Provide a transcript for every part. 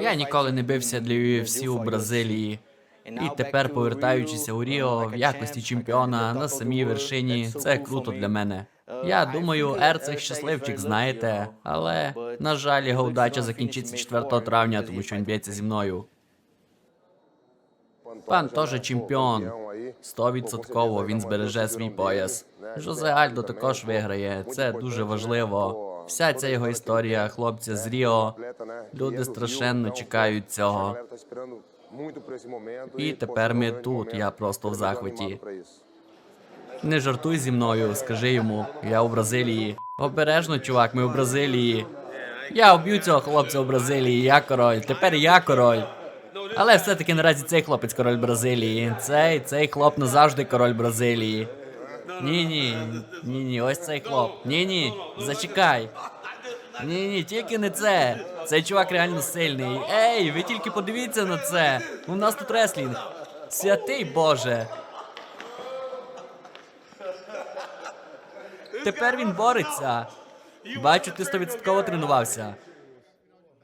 Я ніколи не бився для UFC у Бразилії. І тепер, повертаючися у Ріо в якості чемпіона на самій вершині, це круто для мене. Я думаю, Ерцех щасливчик, знаєте, але на жаль, його удача закінчиться 4 травня, тому що він б'ється зі мною. Пан теж чемпіон. Стовідсотково він збереже свій пояс. Жозе Альдо також виграє. Це дуже важливо. Вся ця його історія, хлопця з Ріо. Люди страшенно чекають цього. І тепер ми тут. Я просто в захваті. Не жартуй зі мною, скажи йому. Я у Бразилії. Обережно, чувак, ми у Бразилії. Я вб'ю цього хлопця у Бразилії. Я король. Тепер я король. Але все-таки наразі цей хлопець король Бразилії. Цей, цей хлоп назавжди король Бразилії. Ні, ні, ні, ні, ось цей хлоп. Ні, ні, зачекай. Ні, ні, тільки не це. Цей чувак реально сильний. Ей, ви тільки подивіться на це. У нас тут реслінг. Святий Боже. Тепер він бореться. Бачу, ти стовідсотково тренувався.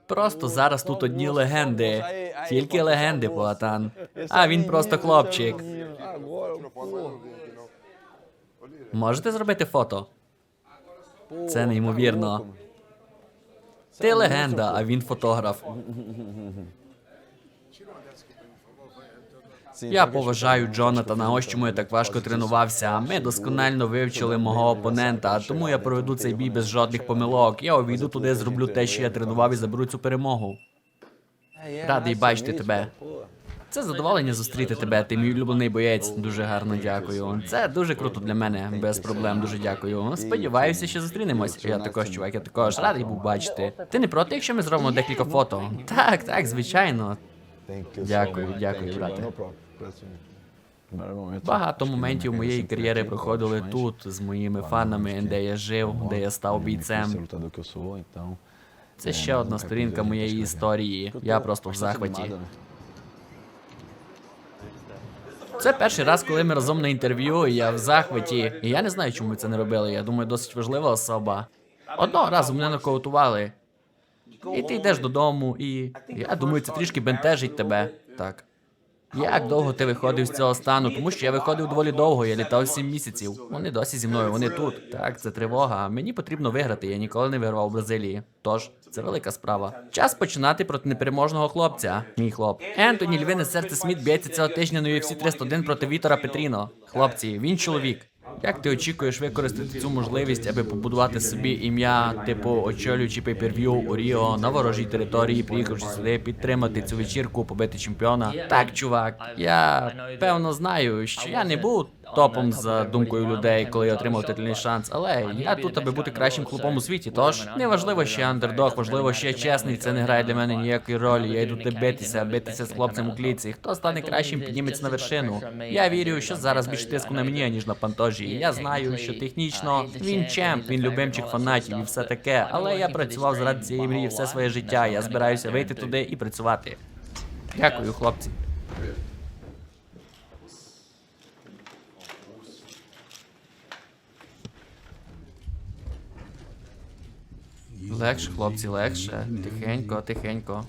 Просто зараз тут одні легенди. Тільки легенди, Поатан. А він просто хлопчик. Можете зробити фото? Це неймовірно. Ти легенда, а він фотограф. Я поважаю Джонатана, ось чому я так важко тренувався. Ми досконально вивчили мого опонента, тому я проведу цей бій без жодних помилок. Я увійду туди, зроблю те, що я тренував, і заберу цю перемогу. Радий бачити тебе. Це задоволення зустріти тебе. Ти мій улюблений боєць. Дуже гарно дякую. Це дуже круто для мене. Без проблем. Дуже дякую. Сподіваюся, що зустрінемось. Я також, чувак, я також радий був бачити. Ти не проти, якщо ми зробимо декілька фото? Так, так, звичайно. Дякую, дякую, брате. Багато моментів моєї кар'єри проходили тут з моїми фанами, де я жив, де я став бійцем. Це ще одна сторінка моєї історії. Я просто в захваті. Це перший раз, коли ми разом на інтерв'ю, і я в захваті. І я не знаю, чому ми це не робили. Я думаю, досить важлива особа. Одного разу мене нокаутували. І ти йдеш додому, і я думаю, це трішки бентежить тебе. Так. Як довго ти виходив з цього стану? Тому що я виходив доволі довго, я літав сім місяців. Вони досі зі мною, вони тут. Так, це тривога. Мені потрібно виграти. Я ніколи не вигравав у Бразилії. Тож, це велика справа. Час починати проти непереможного хлопця. Мій хлоп. Ентоні Львине серце Сміт б'ється цього тижня на UFC 301 проти Вітора Петріно. Хлопці, він чоловік. Як ти очікуєш використати цю можливість, аби побудувати собі ім'я, типу очолюючи пейперв'ю у Ріо на ворожій території, приїхавши сюди підтримати цю вечірку, побити чемпіона? Так, чувак, я певно знаю, що я не був топом за думкою людей, коли я отримав титульний шанс, але я тут, аби бути кращим хлопом у світі. Тож не важливо, що я андердог, важливо, що я чесний. Це не грає для мене ніякої ролі. Я йду туди битися, битися з хлопцем у клітці. Хто стане кращим, підніметься на вершину. Я вірю, що зараз більше тиску на мені, ніж на пантожі. Я знаю, що технічно він чемп, він любимчик фанатів і все таке. Але я працював заради цієї мрії все своє життя. Я збираюся вийти туди і працювати. Дякую, хлопці. Легше, хлопці, легше. Тихенько, тихенько.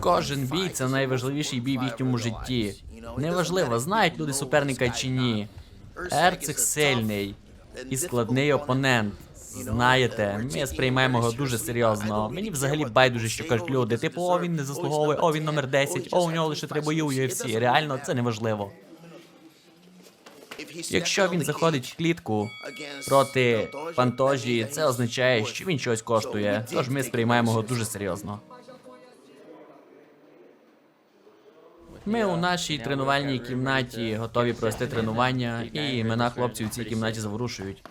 Кожен бій це найважливіший бій в їхньому житті. Неважливо, знають люди суперника чи ні. Ерцик сильний і складний опонент. Знаєте, ми сприймаємо його дуже серйозно. Мені взагалі байдуже, що кажуть люди. Типу, о, він не заслуговує, о, він номер 10, о, у нього лише три бої у UFC. Реально, це неважливо. Якщо він заходить в клітку проти Пантожі, це означає, що він щось коштує. Тож ми сприймаємо його дуже серйозно. Ми у нашій тренувальній кімнаті готові провести тренування, і імена хлопців у цій кімнаті заворушують.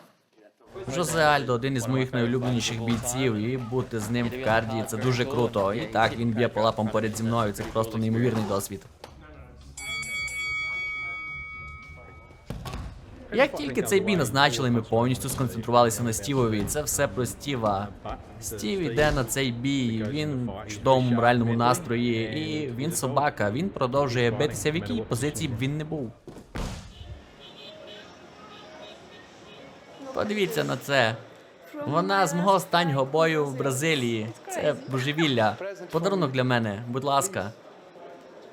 Жозе Альдо один із моїх найулюбленіших бійців, і бути з ним в карді це дуже круто. І так він б'є по лапам поряд зі мною. Це просто неймовірний досвід. Як тільки цей бій назначили, ми повністю сконцентрувалися на Стівові. Це все про Стіва. Стів іде на цей бій, він в чудовому моральному настрої, і він собака, він продовжує битися, в якій позиції б він не був. Подивіться на це. Вона з мого останнього бою в Бразилії. Це божевілля. Подарунок для мене, будь ласка.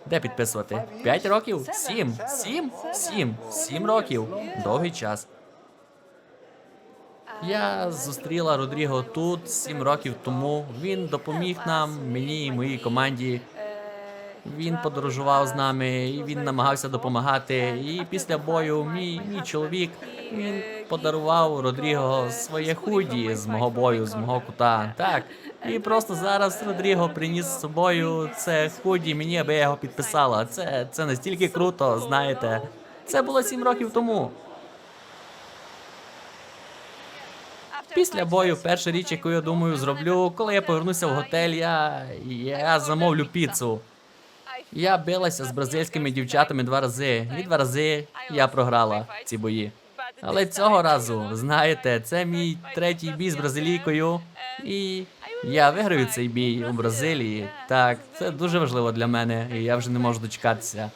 Де підписувати? П'ять років? Сім? Сім? Сім? Сім років. Довгий час. Я зустріла Родріго тут сім років тому. Він допоміг нам, мені і моїй команді. Він подорожував з нами, і він намагався допомагати. І після бою мій, мій чоловік він подарував Родріго своє худі з мого бою, з мого кута. Так. І просто зараз Родріго приніс з собою це худі мені, аби я його підписала. Це, це настільки круто, знаєте. Це було сім років тому. Після бою, перша річ, яку я думаю, зроблю, коли я повернуся в готель, я, я замовлю піцу. Я билася з бразильськими дівчатами два рази, і два рази я програла ці бої. Але цього разу, знаєте, це мій третій бій з бразилійкою, і я виграю цей бій у Бразилії. Так, це дуже важливо для мене, і я вже не можу дочекатися.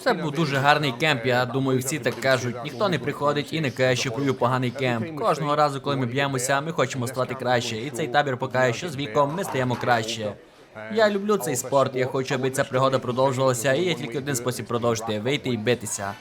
Це був дуже гарний кемп. Я думаю, всі так кажуть. Ніхто не приходить і не каже, що провів поганий кемп. Кожного разу, коли ми б'ємося, ми хочемо стати краще. І цей табір покаже, що з віком ми стаємо краще. Я люблю цей спорт. Я хочу, аби ця пригода продовжувалася, і є тільки один спосіб продовжити вийти і битися.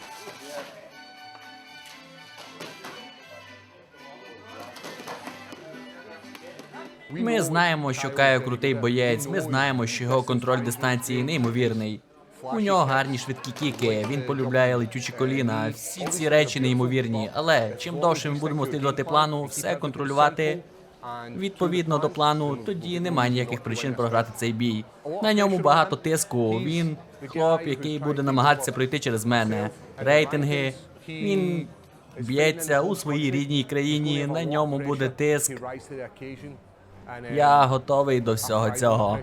Ми знаємо, що Кайо крутий боєць. Ми знаємо, що його контроль дистанції неймовірний. У нього гарні швидкі кіки, він полюбляє летючі коліна. Всі ці речі неймовірні. Але чим довше ми будемо слідувати плану, все контролювати відповідно до плану, тоді немає ніяких причин програти цей бій. На ньому багато тиску. Він хлоп, який буде намагатися пройти через мене. Рейтинги. Він б'ється у своїй рідній країні. На ньому буде тиск. Я готовий до всього цього.